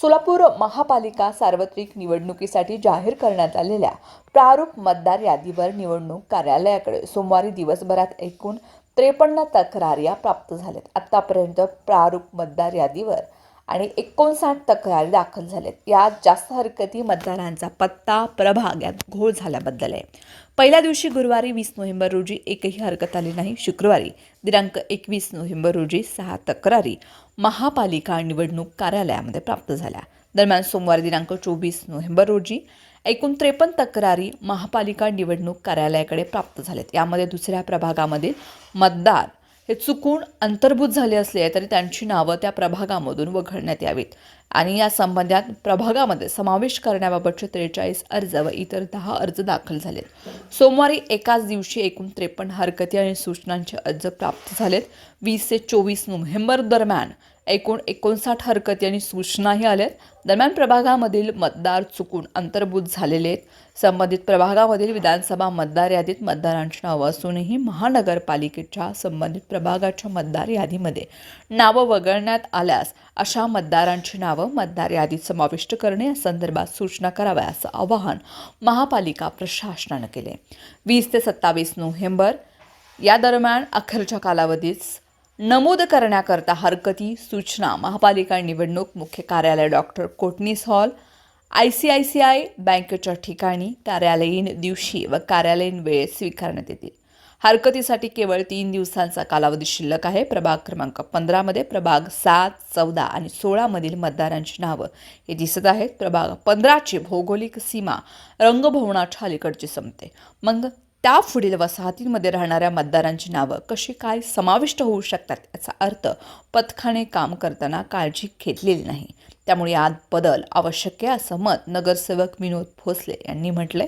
सोलापूर महापालिका सार्वत्रिक निवडणुकीसाठी जाहीर करण्यात आलेल्या प्रारूप मतदार यादीवर निवडणूक कार्यालयाकडे सोमवारी दिवसभरात एकूण त्रेपन्न तक्रारी प्राप्त झाल्यात. आतापर्यंत प्रारूप मतदार यादीवर आणि एकोणसाठ तक्रारी दाखल झाल्यात यात जास्त हरकती मतदारांचा पत्ता प्रभाग यात घोळ झाल्याबद्दल आहे. पहिल्या दिवशी गुरुवारी वीस नोव्हेंबर रोजी एकही हरकत आली नाही. शुक्रवारी दिनांक एकवीस नोव्हेंबर रोजी सहा तक्रारी महापालिका निवडणूक कार्यालयामध्ये प्राप्त झाल्या. दरम्यान सोमवारी दिनांक चोवीस नोव्हेंबर रोजी एकूण त्रेपन्न तक्रारी महापालिका निवडणूक कार्यालयाकडे प्राप्त झाल्यात यामध्ये दुसऱ्या प्रभागामधील मतदार हे चुकून अंतर्भूत झाले असले तरी त्यांची नावं त्या प्रभागामधून वगळण्यात यावीत. आणि या संबंधात प्रभागामध्ये समावेश करण्याबाबतचे त्रेचाळीस अर्ज व इतर दहा अर्ज दाखल झालेत. सोमवारी एकाच दिवशी एकूण त्रेपन्न हरकती आणि सूचनांचे अर्ज प्राप्त झालेत. वीस ते चोवीस नोव्हेंबर दरम्यान एकूण एकोणसाठ हरकती आणि सूचनाही आल्यात. दरम्यान प्रभागामधील मतदार चुकून अंतर्भूत झालेले आहेत. संबंधित प्रभागामधील विधानसभा मतदार यादीत मतदारांची नावं असूनही महानगरपालिकेच्या संबंधित प्रभागाच्या मतदार यादीमध्ये नावं वगळण्यात आल्यास अशा मतदारांची नावं मतदार यादीत समाविष्ट करणे या संदर्भात सूचना कराव्या असं आवाहन महापालिका प्रशासनानं केले. वीस ते सत्तावीस नोव्हेंबर या दरम्यान अखेरच्या कालावधीत नमूद करण्याकरता हरकती सूचना महापालिका निवडणूक मुख्य कार्यालय doctor Kotnis hall I C I C I बँकेच्या ठिकाणी कार्यालयीन दिवशी व कार्यालयीन वेळेत स्वीकारण्यात येतील. हरकतीसाठी केवळ तीन दिवसांचा कालावधी शिल्लक आहे. प्रभाग क्रमांक पंधरामध्ये प्रभाग सात चौदा आणि सोळामधील मतदारांची नावं हे दिसत आहेत. प्रभाग पंधराची भौगोलिक सीमा रंगभवनाच्या अलीकडची संपते मग त्या पुढील वसाहतींमध्ये राहणाऱ्या मतदारांची नावं कशी काय समाविष्ट होऊ शकतात याचा अर्थ पथकाने काम करताना काळजी घेतलेली नाही. त्यामुळे यात बदल आवश्यक आहे असं मत नगरसेवक विनोद भोसले यांनी म्हटलंय.